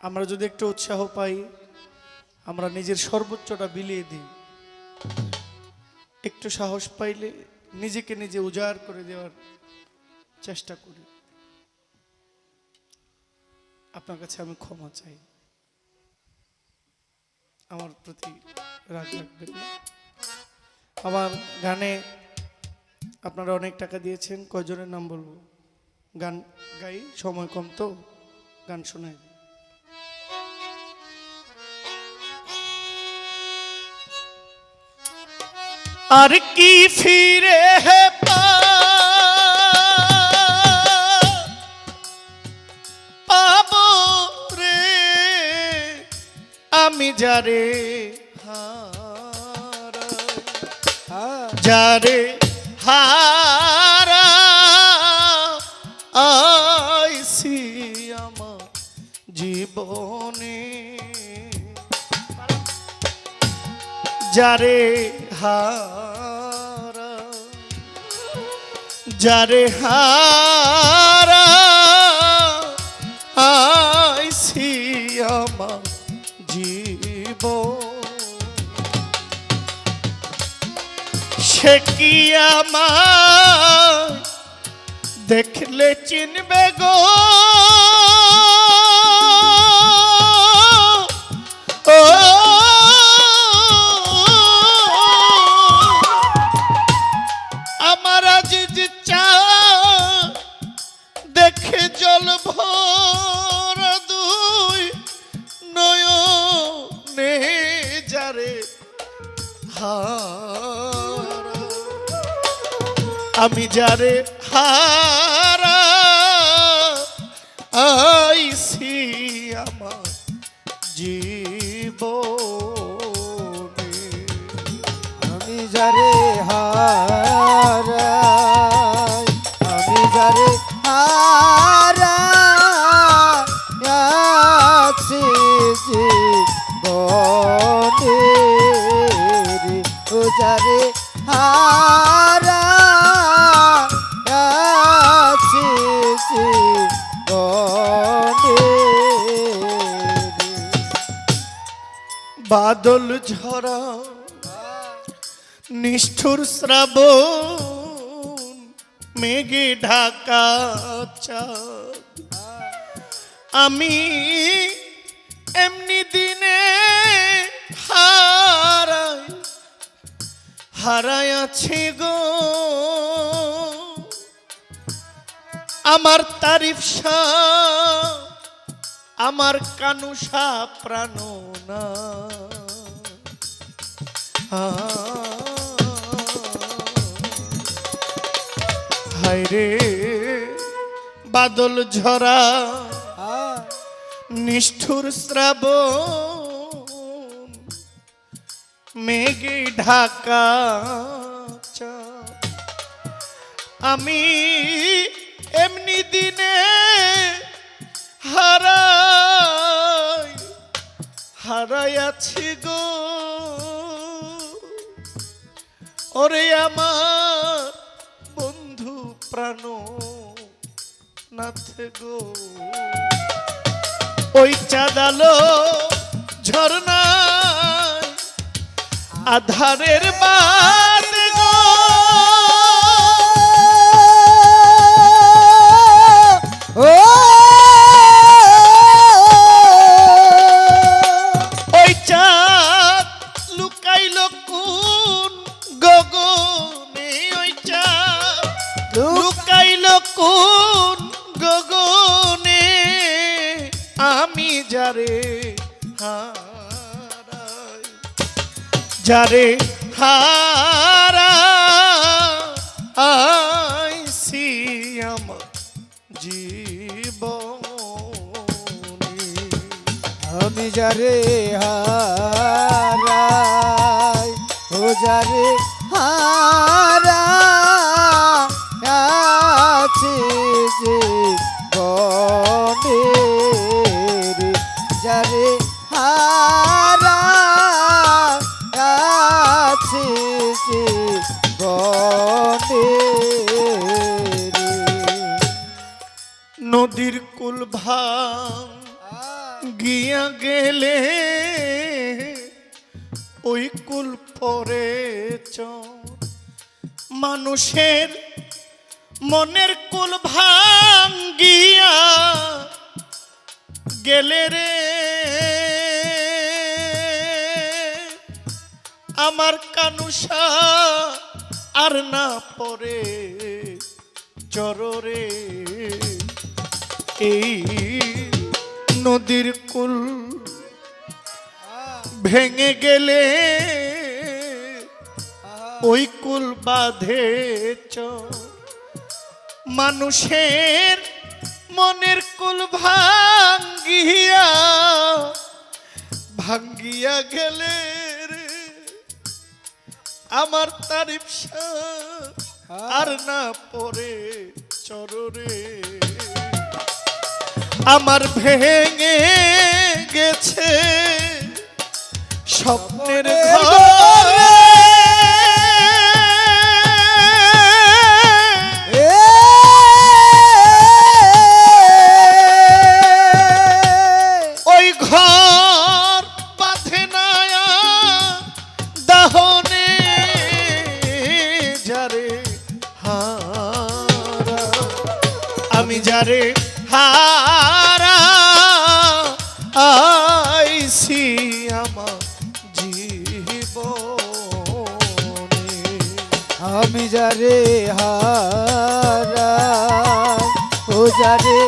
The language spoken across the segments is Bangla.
আমরা যদি একটু উৎসাহ পাই, আমরা নিজের সর্বোচ্চটা বিলিয়ে দিই। একটু সাহস পাইলে নিজেকে নিজে উজাড় করে দেওয়ার চেষ্টা করি। আপনার কাছে আমি ক্ষমা চাই। আমার প্রতি রাগ রাখবেন আমার গানে আপনারা অনেক টাকা দিয়েছেন, কয়জনের নাম বলব? গান গাই, সময় কম তো, গান শোনাই। আর কি ফিরে পাবো রে আমি যারে যারে হারা আইসি আমার জীবনে। যারে হারা যারে হারা আইসি আমার জীব। সে কি আমার দেখলে চিনবে গো? হারা আমি যারে হারা আইসি বাদল ঝরা, নিষ্ঠুর শ্রাবণ, মেঘে ঢাকা। আমি এমনি দিনে হারাই হারাই আছি গো আমার তারিফ আমার কানুষা প্রাণনা হায় রে বাদল ঝরা, নিষ্ঠুর শ্রাবণ, মেঘে ঢাকা। আমি এমনি দিনে হারাই হারাই আছি গো ওরে আমার বন্ধু প্রাণ নাথ গো। ওই চাঁদালো ঝর্ণা আধারের বাদ যারে হারা, আইসি আমার জীবনে। আমি যারে হারাই, ও যারে হারাই আছি যে রে। যারে নদীর কুল গিয়া গেলে, ওই কুল পরে মানুষের মনের কুল ভাঙ্গিয়া গেলে রে। আমার কানুষা আর না পরে চররে এই নদীর কুল ভেঙে গেলে ওই কুল বাঁধে মানুষের মনের কুল ভাঙ্গিয়া ভাঙ্গিয়া গেলে আমার তারিফ আর না পরে চররে আমার ভেঙে গেছে স্বপ্নের ঘর। ওই ঘর বাঁধে নায়া দাহনে যারে হারা। আমি যারে যারে হারা ও যারে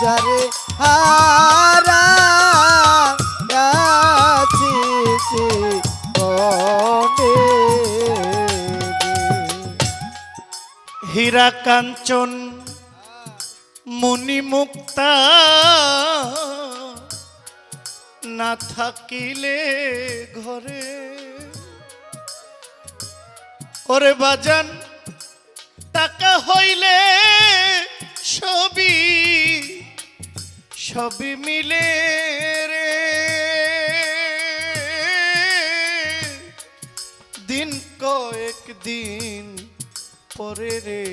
যারে হারা হীরা কাঞ্চন মণি মুক্তা না থাকিলে ঘরে? ওরে বাজান টাকা হইলে সবই মিলে রে। দিন কয়েক দিন পরে রে।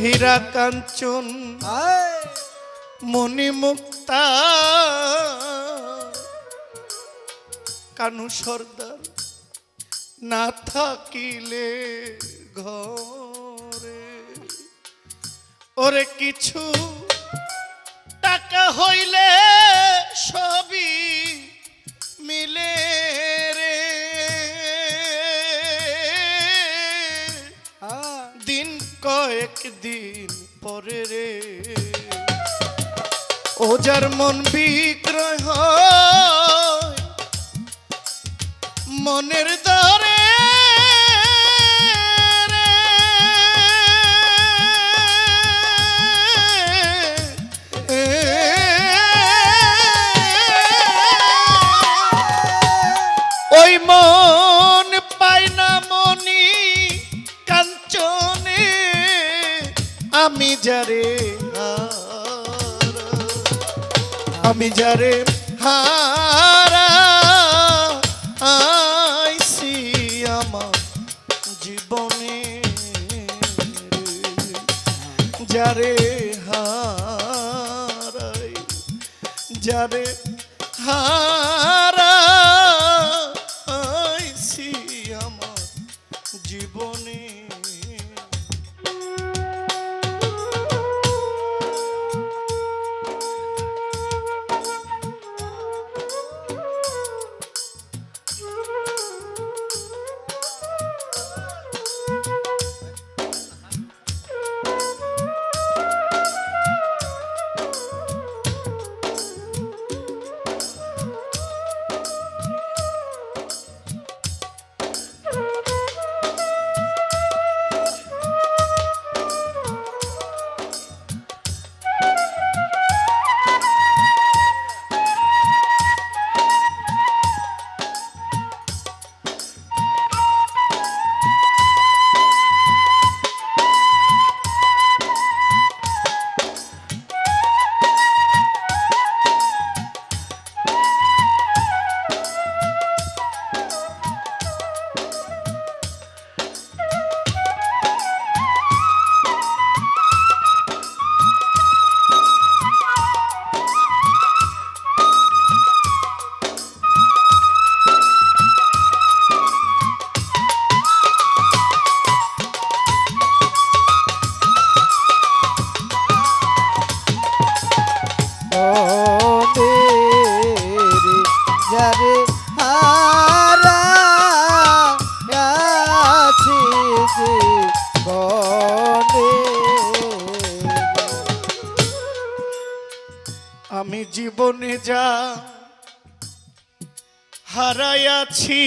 হীরা কাঞ্চন আয় মণি মুক্তা কানু সর্দার না থাকিলে ঘরে। ওরে কিছু টাকা হইলে সবই মিলে রে। দিন কয়েক দিন পরে রে। ও যার মন বিক্রয় হয়, মনের যারে আমি যারে হারা আইসি আমার জীবনে। যারে বনে। আমি জীবনে যা হারাইয়াছি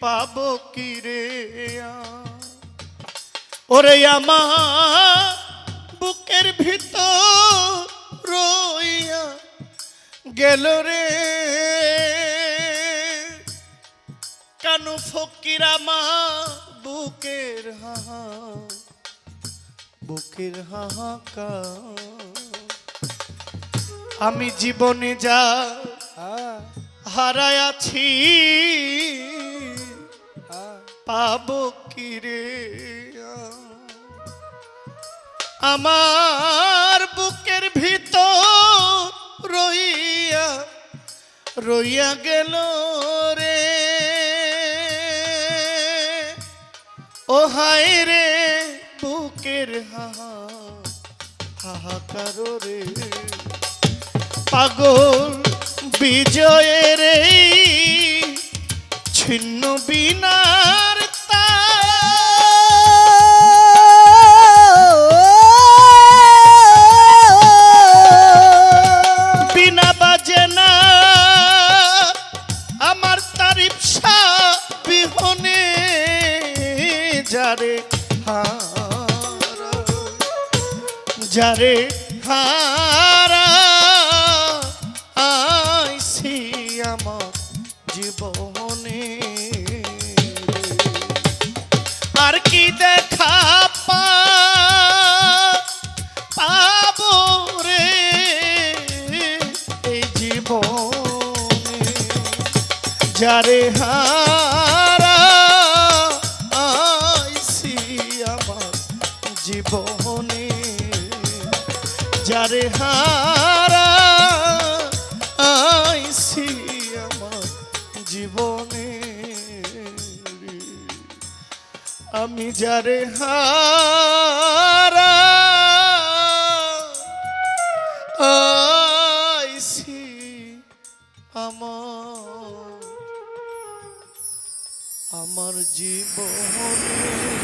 পাব কি রে? ওরে আমার বুকের ভিতর গেল রে। কানু ফকির আমার বুকের হাহা বুকের হাহাকার। আমি জীবনে যা হারায়াছি, পাবো কি রে? আমার বুকের ভিতর রইয়া রইয়া গেল রে। ও হায় রে বুকের হাহা হাহাকার রে। পাগল বিজয়ের ছিন্ন বিনার যারে হারা আইসি আমার জীবনে। যারে হারা আইসি আমার জীবনে। আমি যারে হারা আমার আমার জীবনে